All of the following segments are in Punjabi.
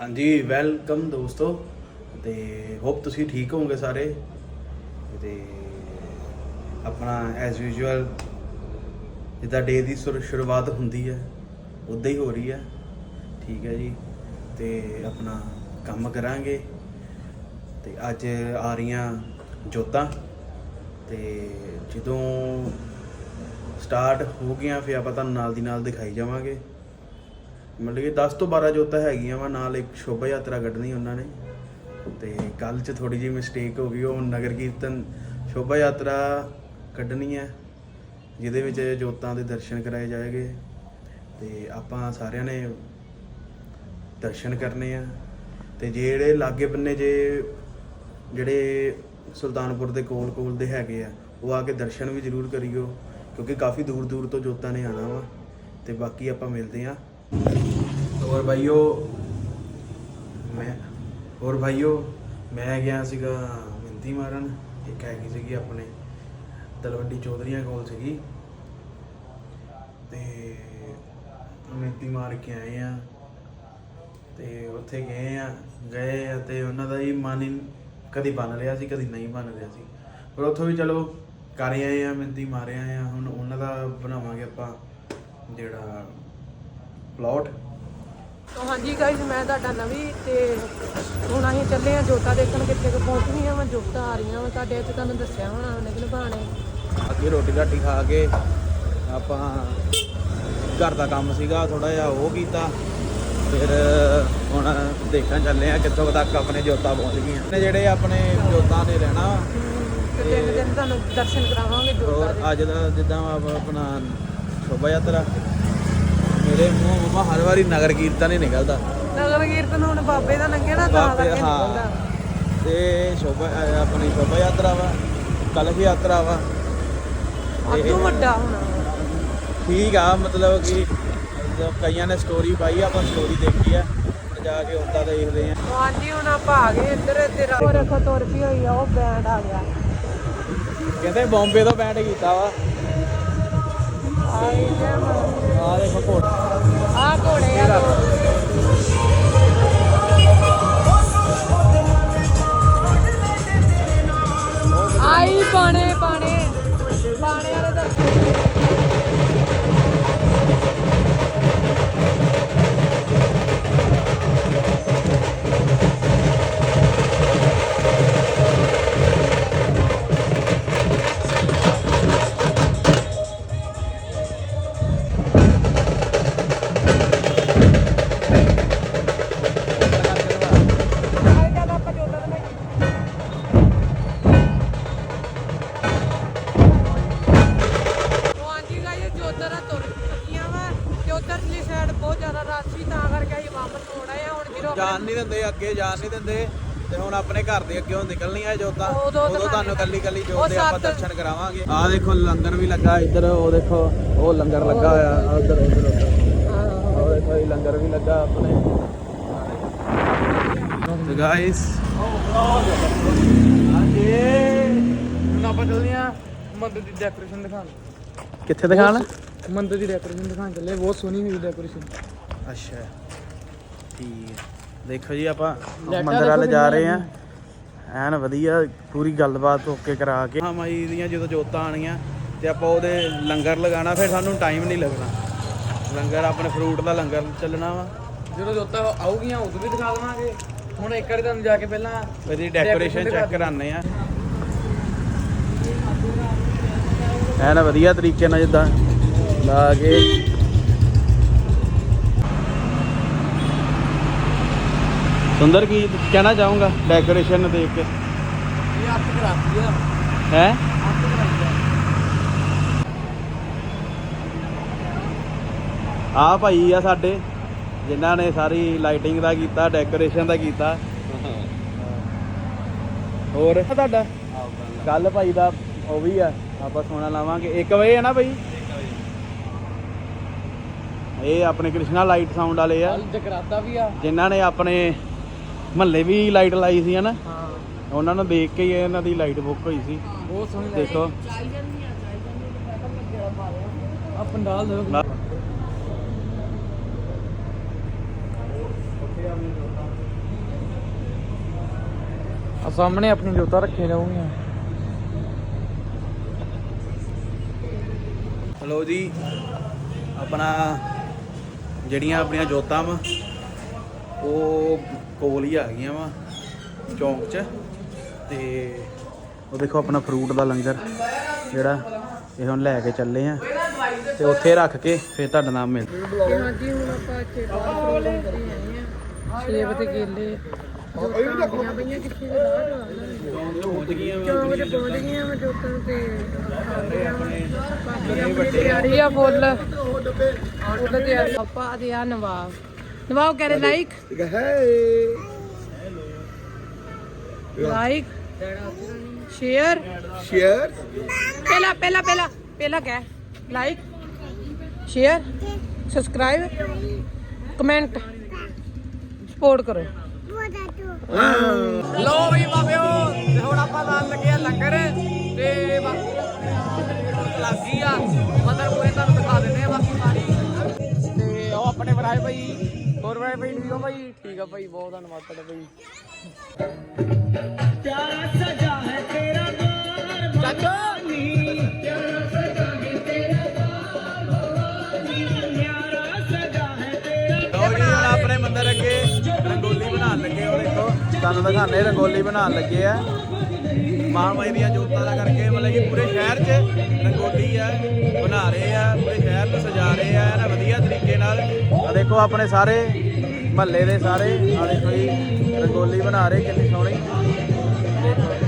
ਹਾਂਜੀ ਵੈਲਕਮ ਦੋਸਤੋ। ਤੇ ਹੋਪ ਤੁਸੀਂ ਠੀਕ ਹੋਵੋਗੇ ਸਾਰੇ। ਤੇ ਆਪਣਾ ਐਸ ਯੂਜੂਅਲ ਜਿੱਦਾਂ ਡੇ ਦੀ ਸ਼ੁਰ- ਸ਼ੁਰੂਆਤ ਹੁੰਦੀ ਹੈ ਉਦਾਂ ਹੀ ਹੋ ਰਹੀ ਹੈ। ਠੀਕ ਹੈ ਜੀ। ਤੇ ਆਪਣਾ ਕੰਮ ਕਰਾਂਗੇ। ਤੇ ਅੱਜ ਆ ਰਹੀਆਂ ਜੋਤਾਂ। ਤੇ ਜਦੋਂ ਸਟਾਰਟ ਹੋ ਗਈਆਂ, ਫਿਰ ਆਪਾਂ ਤੁਹਾਨੂੰ ਨਾਲ ਦੀ ਨਾਲ ਦਿਖਾਈ ਜਾਵਾਂਗੇ। ਮਤਲਬ ਕਿ 10 ਤੋਂ 12 ਜੋਤਾਂ ਹੈਗੀਆਂ ਵਾ, ਨਾਲ ਇੱਕ ਸ਼ੋਭਾ ਯਾਤਰਾ ਕੱਢਣੀ ਉਹਨਾਂ ਨੇ। ਤੇ ਕੱਲ 'ਚ ਥੋੜੀ ਜਿਹੀ ਮਿਸਟੇਕ ਹੋ ਗਈ, ਉਹ ਨਗਰ ਕੀਰਤਨ ਸ਼ੋਭਾ ਯਾਤਰਾ ਕੱਢਣੀ ਹੈ, ਜਿਹਦੇ ਵਿੱਚ ਜੋਤਾਂ ਦੇ ਦਰਸ਼ਨ ਕਰਾਏ ਜਾਏਗੇ। ਤੇ ਆਪਾਂ ਸਾਰਿਆਂ ਨੇ ਦਰਸ਼ਨ ਕਰਨੇ ਆ। ਤੇ ਜਿਹੜੇ ਲਾਗੇ ਬੰਨੇ ਜੇ, ਜਿਹੜੇ ਸੁਲਤਾਨਪੁਰ ਦੇ ਕੋਲ ਕੋਲ ਦੇ ਹੈਗੇ ਆ, ਉਹ ਆ ਕੇ ਦਰਸ਼ਨ ਵੀ ਜ਼ਰੂਰ ਕਰਿਓ, ਕਿਉਂਕਿ ਕਾਫੀ ਦੂਰ ਦੂਰ ਤੋਂ ਜੋਤਾਂ ਨੇ ਆਣਾ ਵਾ। ਤੇ ਬਾਕੀ ਆਪਾਂ ਮਿਲਦੇ ਆ ਹੋਰ ਭਾਈਓ, ਮੈਂ, ਹੋਰ ਭਾਈਓ, ਮੈਂ ਗਿਆ ਸੀਗਾ ਮਿੰਤੀ ਮਾਰਨ, ਇੱਕ ਹੈਗੀ ਸੀਗੀ ਆਪਣੇ ਤਲਵੰਡੀ ਚੌਧਰੀਆਂ ਕੋਲ ਸੀਗੀ। ਤੇ ਮਿੰਤੀ ਮਾਰ ਕੇ ਆਏ ਆ, ਤੇ ਉੱਥੇ ਗਏ ਆ ਗਏ ਆ ਤੇ ਉਹਨਾਂ ਦਾ ਹੀ ਮਨ ਹੀ ਕਦੀ ਬਣ ਰਿਹਾ ਸੀ, ਕਦੀ ਨਹੀਂ ਬਣ ਰਿਹਾ ਸੀ। ਪਰ ਉੱਥੋਂ ਵੀ ਚਲੋ ਕਰ ਆਏ ਆ, ਮਿੰਤੀ ਮਾਰੇ ਆਏ ਆ, ਹੁਣ ਉਹਨਾਂ ਦਾ ਬਣਾਵਾਂਗੇ ਆਪਾਂ ਜਿਹੜਾ ਪਲਾਟ ਹਾਂਜੀ ਗਾਇਜ਼ ਮੈਂ ਤੁਹਾਡਾ ਨਵੀਂ ਤੇ ਹੁਣ ਅਸੀਂ ਚੱਲੇ ਆ ਜੋਤਾ ਦੇਖਣ ਕਿੱਥੇ ਕੁ ਪਹੁੰਚ ਗਈਆਂ ਵਾ ਜੋਤਾਂ ਆ ਰਹੀਆਂ ਵਾ। ਤੁਹਾਡੇ ਇੱਥੇ ਤੁਹਾਨੂੰ ਦੱਸਿਆ ਹੋਣਾ ਲੇਕਿਨ ਬਾਣੇ ਅੱਗੇ ਰੋਟੀ ਰਾਟੀ ਖਾ ਕੇ ਆਪਾਂ ਘਰ ਦਾ ਕੰਮ ਸੀਗਾ ਥੋੜਾ ਜਿਹਾ ਉਹ ਕੀਤਾ। ਫਿਰ ਹੁਣ ਦੇਖਣ ਚੱਲੇ ਆ ਕਿੱਥੋਂ ਕੁ ਤੱਕ ਆਪਣੇ ਜੋਤਾਂ ਪਹੁੰਚ ਗਈਆਂ। ਨੇ ਜਿਹੜੇ ਆਪਣੇ ਜੋਤਾਂ ਨੇ ਰਹਿਣਾ। ਤੇ ਤਿੰਨ ਦਿਨ ਤੁਹਾਨੂੰ ਦਰਸ਼ਨ ਕਰਾਵਾਂਗੇ ਜੋਤਾਂ ਦੇ। ਅੱਜ ਦਾ ਜਿੱਦਾਂ ਆਪ- ਆਪਣਾ ਸ਼ੋਭਾ ਯਾਤਰਾ। ਮੇਰੇ ਮੂੰਹ ਮਮਾ ਹਰ ਵਾਰੀ ਨਗਰ ਕੀਰਤਨ ਹੀ ਨਿਕਲਦਾ। ਨਗਰ ਕੀਰਤਨ ਹੁਣ ਬਾਬੇ ਦਾ ਲੰਘਿਆ ਨਾ ਤਾਂ ਕਰਕੇ। ਨਿਕਲਦਾ। ਤੇ ਸ਼ੋਭਾ ਆਪਣੀ ਸ਼ੋਭਾ ਯਾਤਰਾ ਵਾ ਕਲਸ਼ ਯਾਤਰਾ ਵਾ। ਅੱਧੂ ਵੱਡਾ ਹੋਣਾ। ਠੀਕ ਆ ਮਤਲਬ ਕਿ ਕਈਆਂ ਨੇ ਸਟੋਰੀ ਪਾਈ ਆਪਾਂ ਸਟੋਰੀ ਦੇਖੀ ਆ ਜਾ ਕੇ ਉੱਦਾਂ ਦੇਖਦੇ ਆ। ਹਾਂਜੀ ਹੁਣ ਆਪਾਂ ਆ ਗਏ ਇੱਧਰ ਤੇਰਾ ਉਹ ਰੱਖੋ ਤੁਰ ਪਈ ਹੋਈ ਆ ਉਹ ਬੈਂਡ ਆ ਗਿਆ। ਕਹਿੰਦੇ ਬੰਬੇ ਤੋਂ ਬੈਂਡ ਕੀਤਾ ਵਾ। ਆ ਦੇਖੋ ਘੋੜਾ ਆ ਘੋੜੇ ਆ ਆਈ ਪਾਣੇ ਪਾਣੇ। ਪਾਣੇ ਵਾਲੇ ਦਰਸ਼ਨ ਜਾਣ ਨਹੀਂ ਦਿੰਦੇ ਅੱਗੇ ਜਾਣ ਨਹੀਂ ਦਿੰਦੇ ਤੇ ਹੁਣ ਆਪਣੇ ਘਰ ਦੇ ਅੱਗੇ ਨਿਕਲਣੀਆਂ ਜੋਤਾਂ ਉਦੋਂ ਤੁਹਾਨੂੰ ਕੱਲੀ ਕੱਲੀ ਜੋਤ ਦੇ ਆਪਾਂ ਦਰਸ਼ਨ ਕਰਾਵਾਂਗੇ। ਆ ਦੇਖੋ ਲੰਗਰ ਵੀ ਲੱਗਾ ਇੱਧਰ ਉਹ ਦੇਖੋ ਉਹ ਲੰਗਰ ਲੱਗਾ ਹੋਇਆ ਉਧਰ ਉਧਰ ਉਹ ਦੇਖੋ ਇਹ ਲੰਗਰ ਵੀ ਲੱਗਾ ਆਪਣੇ। ਤੇ ਗਾਇਸ ਹਾਂਜੀ। ਹੁਣ ਆਪਾਂ ਚੱਲਦੇ ਆ ਮੰਦਰ ਦੀ ਡੈਕੋਰੇਸ਼ਨ ਦਿਖਾਣ ਕਿੱਥੇ ਦਿਖਾਣ ਮੰਦਰ ਦੀ ਡੈਕੋਰੇਸ਼ਨ ਦਿਖਾਣ ਚੱਲੇ ਬਹੁਤ ਸੋਹਣੀ ਹੋਈ ਡੈਕੋਰੇਸ਼ਨ ਅੱਛਾ। ਠੀਕ ਹੈ। ਦੇਖੋ ਜੀ ਆਪਾਂ ਮੰਦਰ ਵੱਲ ਜਾ ਰਹੇ ਆ ਐਨ ਵਧੀਆ ਪੂਰੀ ਗੱਲਬਾਤ ਓਕੇ ਕਰਾ ਕੇ। ਹਾਂ ਮਾਈ ਦੀਆਂ ਜਦੋਂ ਜੋਤਾਂ ਆਣੀਆਂ ਤੇ ਆਪਾਂ ਉਹਦੇ ਲੰਗਰ ਲਗਾਉਣਾ ਫਿਰ ਸਾਨੂੰ ਟਾਈਮ ਨਹੀਂ ਲੱਗਣਾ। ਲੰਗਰ ਆਪਣੇ ਫਰੂਟ ਦਾ ਲੰਗਰ ਚੱਲਣਾ ਵਾ। ਜਦੋਂ ਜੋਤਾਂ ਆਉਗੀਆਂ ਉਦੋਂ ਵੀ ਦਿਖਾ ਦੇਵਾਂਗੇ। ਹੁਣ ਇੱਕ ਵਾਰੀ ਤੁਹਾਨੂੰ ਜਾ ਕੇ ਪਹਿਲਾਂ ਇਹਦੀ ਡੈਕੋਰੇਸ਼ਨ ਚੈੱਕ ਕਰਾਣੇ ਆ ਐਨ ਵਧੀਆ ਤਰੀਕੇ ਨਾਲ ਜਿੱਦਾਂ ਲਾ ਕੇ ਸੁੰਦਰ ਕੀ ਕਹਿਣਾ ਚਾਹੂੰਗਾ? ਡੈਕੋਰੇਸ਼ਨ ਦੇਖ ਕੇ। ਇਹ ਅੱਤ ਕਰਾਤੀ ਆ ਹੈ? ਅੱਤ ਕਰਾਤੀ ਆ ਭਾਈ ਆ ਸਾਡੇ ਜਿਨ੍ਹਾਂ ਨੇ ਸਾਰੀ ਲਾਈਟਿੰਗ ਦਾ ਕੀਤਾ ਡੈਕੋਰੇਸ਼ਨ ਦਾ ਕੀਤਾ। ਹੋਰ? ਤੁਹਾਡਾ? ਕੱਲ ਭਾਈ ਦਾ ਉਹ ਵੀ ਆ ਆਪਾਂ ਸੋਨਾ ਲਾਵਾਂਗੇ। 1 ਵਜੇ ਆ ਨਾ ਭਾਈ? ਇਹ ਆਪਣੇ ਕ੍ਰਿਸ਼ਨਾ ਲਾਈਟ ਸਾਊਂਡ ਵਾਲੇ ਆ। ਜਗਰਾਤਾ ਵੀ ਆ। ਜਿਨ੍ਹਾਂ ਨੇ ਆਪਣੇ ਮਹੱਲੇ ਵੀ ਲਾਈਟ ਲਾਈ ਸੀ ਹਨਾ? ਹਾਂ। ਉਹਨਾਂ ਨੂੰ ਦੇਖ ਕੇ ਹੀ ਇਹਨਾਂ ਦੀ ਲਾਈਟ ਬੁੱਕ ਹੋਈ ਸੀ। ਬਹੁਤ ਸੋਹਣੀ ਦੇਖੋ। ਆ ਸਾਹਮਣੇ ਆਪਣੀ ਜੋਤਾ ਰੱਖੇ ਜਾਊਗੀਆਂ। ਹਲੋ ਜੀ ਆਪਣਾ ਜਿਹੜੀਆਂ ਆਪਣੀਆਂ ਜੋਤਾਂ ਵਾ ਉਹ ਕੋਲ ਹੀ ਆ ਗਈਆਂ ਵਾ, ਚੌਂਕ 'ਚ। ਤੇ ਉਹ ਦੇਖੋ ਆਪਣਾ ਫਰੂਟ ਦਾ ਲੰਗਰ, ਜਿਹੜਾ ਇਹ ਹੁਣ ਲੈ ਕੇ ਚੱਲੇ ਆ। ਤੇ ਉੱਥੇ ਰੱਖ ਕੇ ਫਿਰ ਤੁਹਾਡਾ ਨਾਮ ਮਿਲ ਤੇ ਹਾਂਜੀ, ਹੁਣ ਆਪਾਂ ਇੱਥੇ ਬਾਹਰ ਫਰੂਟ ਕਰੀ ਆਏ ਆ। ਸੇਬ ਤੇ ਕੇਲੇ ਆ? ਫੁੱਲ। ਫੁੱਲ ਤਿਆਰੀ ਆਪਾਂ ਦੇ ਆ ਨਵਾਬ। ਨਵਾਬ ਕਰੇ ਲਾਈਕ ਲਾਈਕ ਸ਼ੇਅਰ ਸ਼ੇਅਰ ਪਹਿਲਾ ਪਹਿਲਾ ਪਹਿਲਾ ਪਹਿਲਾ ਕਹਿ like share subscribe comment support ਕਰੋ। ਲੋ ਵੀ ਬਾਬਿਓ ਤੇ ਹੁਣ ਆਪਾਂ ਲਾਣ ਲੱਗੇ ਆ ਲੰਗਰ ਤੇ ਬਾਕੀ ਲੱਗੀ ਆ। ਮਦਰ ਪੂਰੇ ਤੁਹਾਨੂੰ ਦਿਖਾ ਦਿੰਦੇ ਆ ਬਾਕੀ ਸਾਰੀ ਤੇ ਉਹ ਆਪਣੇ ਭਰਾਏ ਭਾਈ ਹੋਰ ਭਰਾਏ ਭਾਈ ਠੀਕ ਹੋ ਭਾਈ ਠੀਕ ਆ ਭਾਈ ਬਹੁਤ ਧੰਨਵਾਦ ਤੁਹਾਡਾ ਭਾਈ ਚਾਚਾ! ਲਓ ਜੀ ਹੁਣ ਆਪਣੇ ਮੰਦਰ ਅੱਗੇ ਰੰਗੋਲੀ ਬਣਾਉਣ ਲੱਗੇ ਉਹ ਦੇਖੋ ਤੁਹਾਨੂੰ ਦਿਖਾਣੇ ਰੰਗੋਲੀ ਬਣਾਉਣ ਲੱਗੇ ਆ। ਮਾਂ ਮਾਈ ਦੀਆਂ ਜੋਤਾਂ ਦਾ ਕਰਕੇ ਮਤਲਬ ਕਿ ਪੂਰੇ ਸ਼ਹਿਰ 'ਚ ਰੰਗੋਲੀ ਆ, ਬਣਾ ਰਹੇ ਆ, ਪੂਰੇ ਸ਼ਹਿਰ ਨੂੰ ਸਜਾ ਰਹੇ ਆ ਨਾ ਵਧੀਆ ਤਰੀਕੇ ਨਾਲ। ਆ ਦੇਖੋ ਆਪਣੇ ਸਾਰੇ ਮਹੱਲੇ ਦੇ ਸਾਰੇ ਆ ਦੇਖੋ ਜੀ, ਰੰਗੋਲੀ ਬਣਾ ਰਹੇ, ਕਿੰਨੀ ਸੋਹਣੀ। ਦੇਖੋ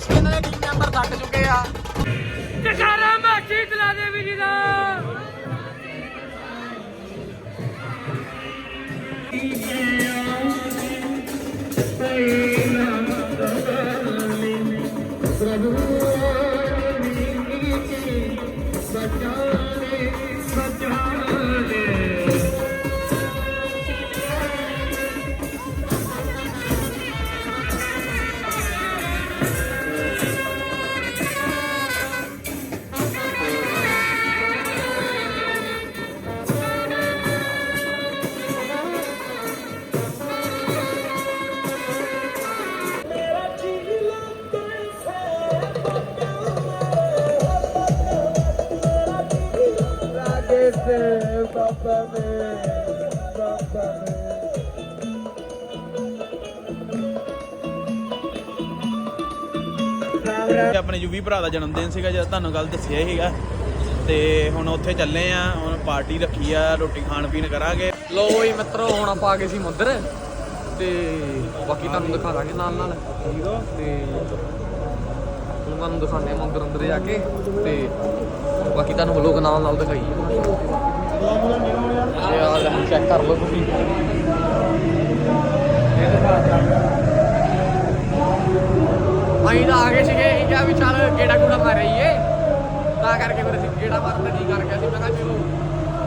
ਕੁਛ ਇਹਨਾਂ ਦੇ ਟੀਮ ਮੈਂਬਰ ਥੱਕ ਚੁੱਕੇ ਆ? ਜਖਾਰਾ ਮਾਛੀ ਚਲਾ ਦੇ ਵੀ ਜੀ ਦਾ। ਇਹ ਆਪਣੇ ਯੂਵੀ ਭਰਾ ਦਾ ਜਨਮ ਦਿਨ ਸੀਗਾ ਜਦ ਤੁਹਾਨੂੰ ਗੱਲ ਦੱਸਿਆ ਸੀਗਾ। ਤੇ ਹੁਣ ਉੱਥੇ ਚੱਲੇ ਆ, ਹੁਣ ਪਾਰਟੀ ਰੱਖੀ ਆ, ਰੋਟੀ ਖਾਣ ਪੀਣ ਕਰਾਂਗੇ। ਲੋ ਵੀ ਮਿੱਤਰੋ, ਹੁਣ ਆਪਾਂ ਆ ਗਏ ਸੀ ਮੰਦਰ। ਤੇ ਬਾਕੀ ਤੁਹਾਨੂੰ ਦਿਖਾ ਦਾਂਗੇ ਨਾਲ ਨਾਲ। ਠੀਕ ਆ ਤੇ ਤੁਹਾਨੂੰ ਦਿਖਾਣੇ ਮੰਦਰ ਅੰਦਰ ਜਾ ਕੇ। ਤੇ ਬਾਕੀ ਤੁਹਾਨੂੰ ਵਲੋਗ ਨਾਲ ਨਾਲ ਦਿਖਾਈਏ। ਇਹ ਆ ਲੈ ਚੈੱਕ ਕਰ ਲਓ ਤੁਸੀਂ ਅਸੀਂ ਤਾਂ ਆ ਗਏ ਸੀਗੇ ਅਸੀਂ ਕਿਹਾ ਵੀ ਚੱਲ ਗੇੜਾ ਗੂੜਾ ਮਾਰ ਆਈਏ ਤਾਂ ਕਰਕੇ ਫਿਰ ਅਸੀਂ ਗੇੜਾ ਮਾਰਨ ਦਾ ਜੀ ਕਰ ਗਿਆ ਸੀ। ਮੈਂ ਕਿਹਾ ਚਲੋ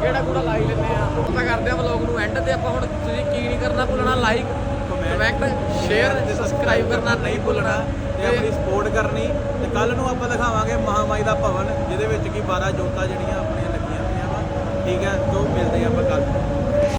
ਗੇੜਾ ਕੂੜਾ ਲਾਈ ਲੈਂਦੇ ਆ ਤਾਂ ਕਰਦੇ ਆ ਵਲੌਗ ਨੂੰ ਐਂਡ ਤੇ ਆਪਾਂ ਹੁਣ ਤੁਸੀਂ ਕੀ ਨਹੀਂ ਕਰਨਾ ਭੁੱਲਣਾ ਲਾਈਕ ਕਮੈਂਟ ਸ਼ੇਅਰ ਸਬਸਕ੍ਰਾਈਬ ਕਰਨਾ ਨਹੀਂ ਭੁੱਲਣਾ। ਤੇ ਆਪਣੀ ਸਪੋਰਟ ਕਰਨੀ। ਤੇ ਕੱਲ ਨੂੰ ਆਪਾਂ ਦਿਖਾਵਾਂਗੇ ਮਹਾਮਾਈ ਦਾ ਭਵਨ ਜਿਹਦੇ ਵਿੱਚ ਕੀ 12 ਜੋਤਾਂ ਜਿਹੜੀਆਂ ਆਪਣੀਆਂ ਲੱਗੀਆਂ ਹੋਈਆਂ ਵਾ ਠੀਕ ਹੈ ਤੋਂ ਮਿਲਦੇ ਹਾਂ ਆਪਾਂ ਕੱਲ